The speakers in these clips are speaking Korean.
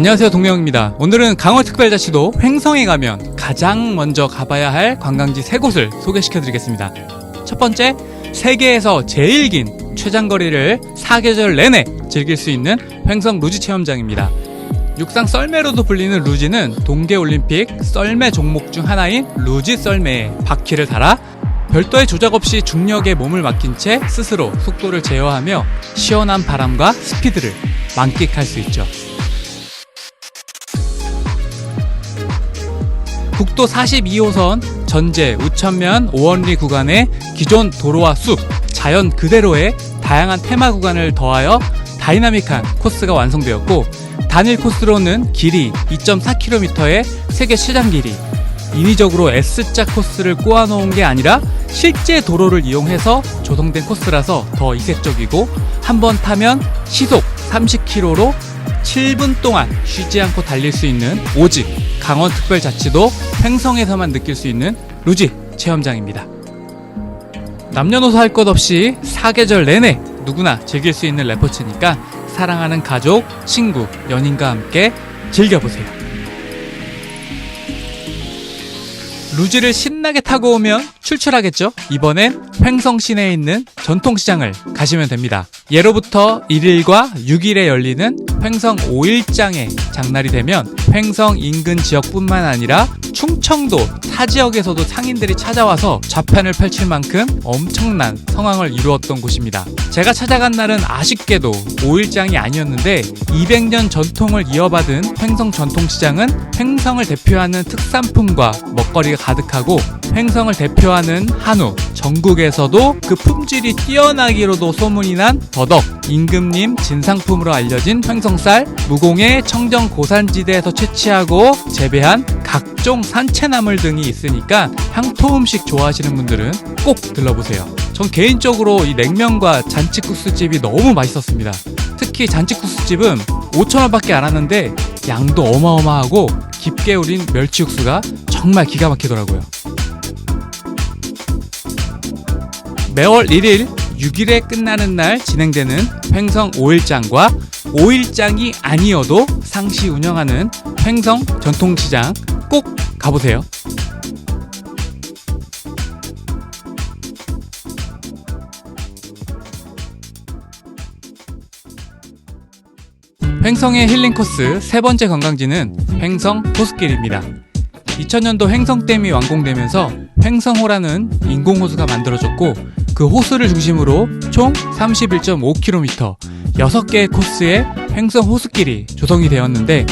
안녕하세요 동명입니다. 오늘은 강원특별자치도 횡성에 가면 가장 먼저 가봐야 할 관광지 세 곳을 소개시켜 드리겠습니다. 첫 번째, 세계에서 제일 긴 최장거리를 사계절 내내 즐길 수 있는 횡성 루지 체험장입니다. 육상 썰매로도 불리는 루지는 동계올림픽 썰매 종목 중 하나인 루지 썰매에 바퀴를 달아 별도의 조작 없이 중력에 몸을 맡긴 채 스스로 속도를 제어하며 시원한 바람과 스피드를 만끽할 수 있죠. 국도 42호선 전제 우천면 오원리 구간의 기존 도로와 숲, 자연 그대로의 다양한 테마 구간을 더하여 다이나믹한 코스가 완성되었고 단일 코스로는 길이 2.4km의 세계 최장 길이 인위적으로 S자 코스를 꼬아놓은 게 아니라 실제 도로를 이용해서 조성된 코스라서 더 이색적이고 한 번 타면 시속 30km로 7분 동안 쉬지 않고 달릴 수 있는 오직 강원특별자치도 횡성에서만 느낄 수 있는 루지 체험장입니다. 남녀노소 할 것 없이 사계절 내내 누구나 즐길 수 있는 레포츠니까 사랑하는 가족, 친구, 연인과 함께 즐겨보세요. 루지를 신나게 타고 오면 출출하겠죠? 이번엔 횡성 시내에 있는 전통시장을 가시면 됩니다. 예로부터 1일과 6일에 열리는 횡성 5일장의 장날이 되면 횡성 인근 지역뿐만 아니라 충청도 타 지역에서도 상인들이 찾아와서 좌편을 펼칠 만큼 엄청난 성황을 이루었던 곳입니다. 제가 찾아간 날은 아쉽게도 5일장이 아니었는데 200년 전통을 이어받은 횡성 전통시장은 횡성을 대표하는 특산품과 먹거리가 가득하고 횡성을 대표하는 한우, 전국에서도 그 품질이 뛰어나기로도 소문이 난 더덕, 임금님 진상품으로 알려진 횡성쌀, 무공의 청정 고산지대에서 채취하고 재배한 각종 산채나물 등이 있으니까 향토 음식 좋아하시는 분들은 꼭 들러보세요. 전 개인적으로 이 냉면과 잔치국수집이 너무 맛있었습니다. 특히 잔치국수집은 5천원밖에 안 하는데 양도 어마어마하고 깊게 우린 멸치 육수가 정말 기가 막히더라고요. 매월 1일 6일에 끝나는 날 진행되는 횡성 5일장과 5일장이 아니어도 상시 운영하는 횡성 전통시장 꼭 가보세요. 횡성의 힐링 코스 세 번째 관광지는 횡성 호수길입니다. 2000년도 횡성댐이 완공되면서 횡성호라는 인공호수가 만들어졌고 그 호수를 중심으로 총 31.5km 6개의 코스의 횡성 호수길이 조성이 되었는데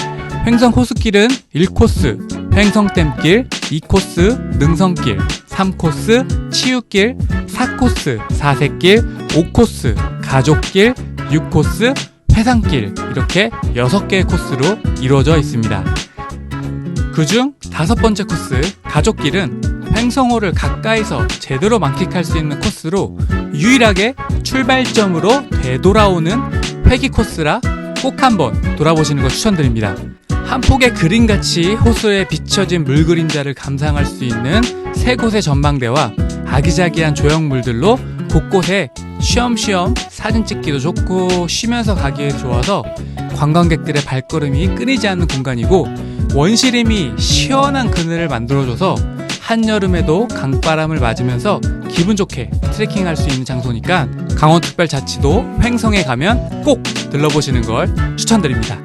횡성 호수길은 1코스 횡성댐길, 2코스 능성길, 3코스 치유길, 4코스 사색길, 5코스 가족길, 6코스 회상길 이렇게 6개의 코스로 이루어져 있습니다. 그중 다섯 번째 코스 가족길은 횡성호를 가까이서 제대로 만끽할 수 있는 코스로 유일하게 출발점으로 되돌아오는 회기 코스라 꼭 한번 돌아보시는 걸 추천드립니다. 한 폭의 그림같이 호수에 비춰진 물 그림자를 감상할 수 있는 세 곳의 전망대와 아기자기한 조형물들로 곳곳에 쉬엄쉬엄 사진 찍기도 좋고 쉬면서 가기에 좋아서 관광객들의 발걸음이 끊이지 않는 공간이고 원시림이 시원한 그늘을 만들어줘서 한여름에도 강바람을 맞으면서 기분 좋게 트레킹할 수 있는 장소니까 강원특별자치도 횡성에 가면 꼭 들러보시는 걸 추천드립니다.